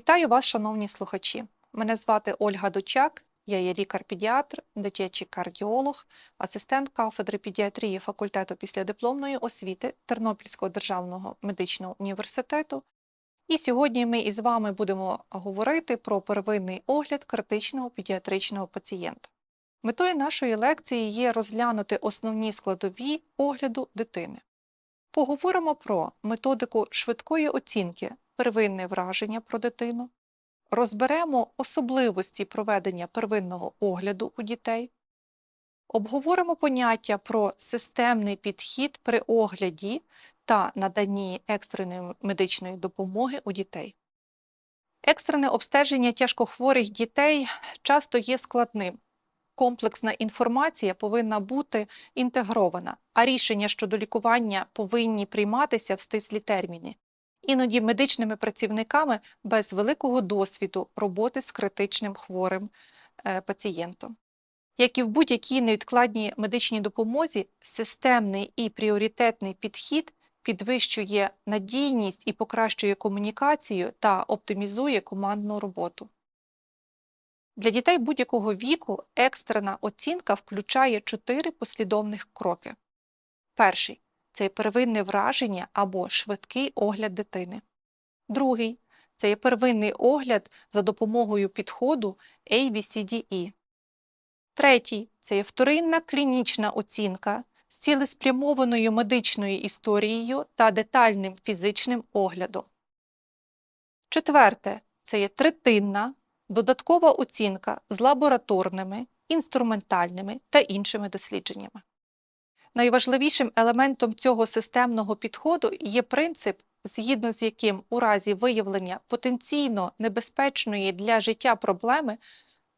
Вітаю вас, шановні слухачі. Мене звати Ольга Дучак, я є лікар-педіатр, дитячий кардіолог, асистент кафедри педіатрії факультету післядипломної освіти Тернопільського державного медичного університету. І сьогодні ми із вами будемо говорити про первинний огляд критичного педіатричного пацієнта. Метою нашої лекції є розглянути основні складові огляду дитини. Поговоримо про методику швидкої оцінки первинне враження про дитину, розберемо особливості проведення первинного огляду у дітей, обговоримо поняття про системний підхід при огляді та наданні екстреної медичної допомоги у дітей. Екстрене обстеження тяжкохворих дітей часто є складним. Комплексна інформація повинна бути інтегрована, а рішення щодо лікування повинні прийматися в стислі терміни, іноді медичними працівниками без великого досвіду роботи з критичним хворим е, пацієнтом. Як і в будь-якій невідкладній медичній допомозі, системний і пріоритетний підхід підвищує надійність і покращує комунікацію та оптимізує командну роботу. Для дітей будь-якого віку екстрена оцінка включає чотири послідовних кроки. Перший це є первинне враження або швидкий огляд дитини. Другий це є первинний огляд за допомогою підходу ABCDE. Третій це є вторинна клінічна оцінка з цілеспрямованою медичною історією та детальним фізичним оглядом. Четверте це є третинна додаткова оцінка з лабораторними, інструментальними та іншими дослідженнями. Найважливішим елементом цього системного підходу є принцип, згідно з яким у разі виявлення потенційно небезпечної для життя проблеми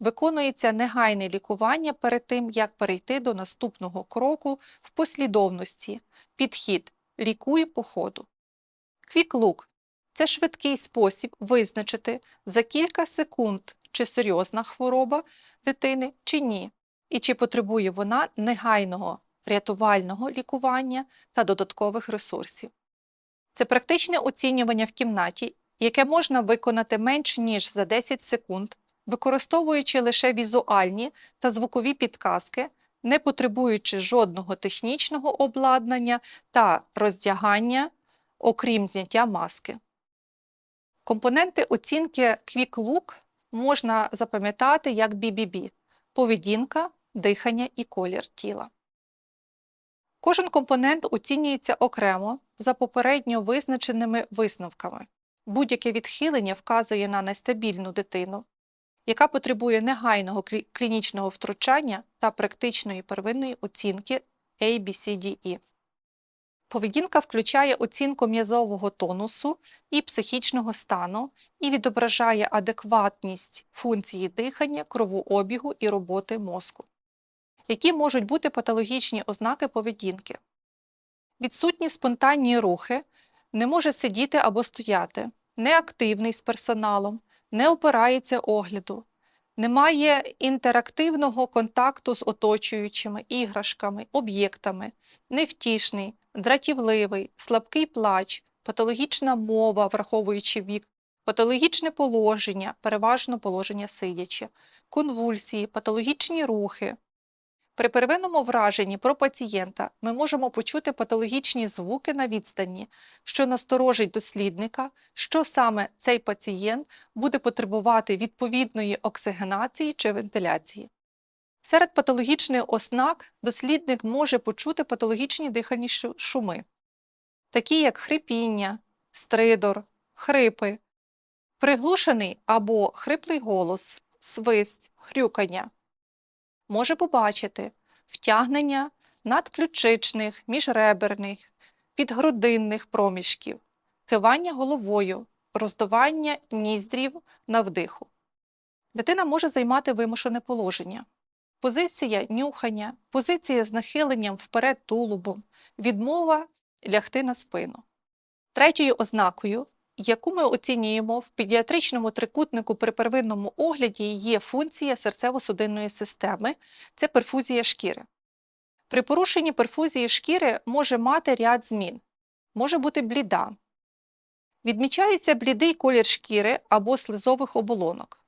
виконується негайне лікування перед тим, як перейти до наступного кроку в послідовності підхід лікуй по ходу. Квік-лук це швидкий спосіб визначити за кілька секунд, чи серйозна хвороба дитини, чи ні, і чи потребує вона негайного рятувального лікування та додаткових ресурсів. Це практичне оцінювання в кімнаті, яке можна виконати менш ніж за 10 секунд, використовуючи лише візуальні та звукові підказки, не потребуючи жодного технічного обладнання та роздягання, окрім зняття маски. Компоненти оцінки Quick Look можна запам'ятати як BBB – поведінка, дихання і колір тіла. Кожен компонент оцінюється окремо за попередньо визначеними висновками. Будь-яке відхилення вказує на нестабільну дитину, яка потребує негайного клінічного втручання та практичної первинної оцінки ABCDE. Поведінка включає оцінку м'язового тонусу і психічного стану і відображає адекватність функції дихання, кровообігу і роботи мозку. Які можуть бути патологічні ознаки поведінки? Відсутні спонтанні рухи, не може сидіти або стояти, неактивний з персоналом, не опирається огляду, немає інтерактивного контакту з оточуючими іграшками, об'єктами, невтішний, дратівливий, слабкий плач, патологічна мова, враховуючи вік, патологічне положення, переважно положення сидячи, конвульсії, патологічні рухи. При первинному враженні про пацієнта ми можемо почути патологічні звуки на відстані, що насторожить дослідника, що саме цей пацієнт буде потребувати відповідної оксигенації чи вентиляції. Серед патологічних ознак дослідник може почути патологічні дихальні шуми, такі як хрипіння, стридор, хрипи, приглушений або хриплий голос, свист, хрюкання. Може побачити втягнення надключичних, міжреберних, підгрудинних проміжків, кивання головою, роздування ніздрів на вдиху. Дитина може займати вимушене положення позиція нюхання, позиція з нахиленням вперед тулубом, відмова лягти на спину. Третьою ознакою, яку ми оцінюємо в педіатричному трикутнику при первинному огляді, є функція серцево-судинної системи це перфузія шкіри. При порушенні перфузії шкіри може мати ряд змін, може бути бліда, Відмічається блідий колір шкіри або слизових оболонок.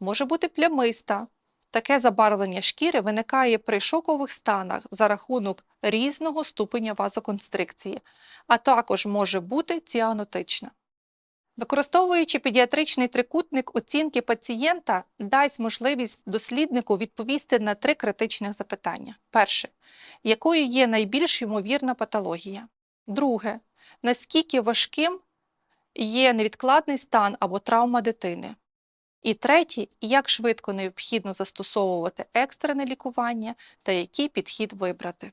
Може бути плямиста. Таке забарвлення шкіри виникає при шокових станах за рахунок різного ступеня вазоконстрикції, а також може бути ціанотична. Використовуючи педіатричний трикутник оцінки пацієнта, дасть можливість досліднику відповісти на три критичних запитання. Перше, якою є найбільш ймовірна патологія? Друге, наскільки важким є невідкладний стан або травма дитини? І третє, як швидко необхідно застосовувати екстрене лікування та який підхід вибрати.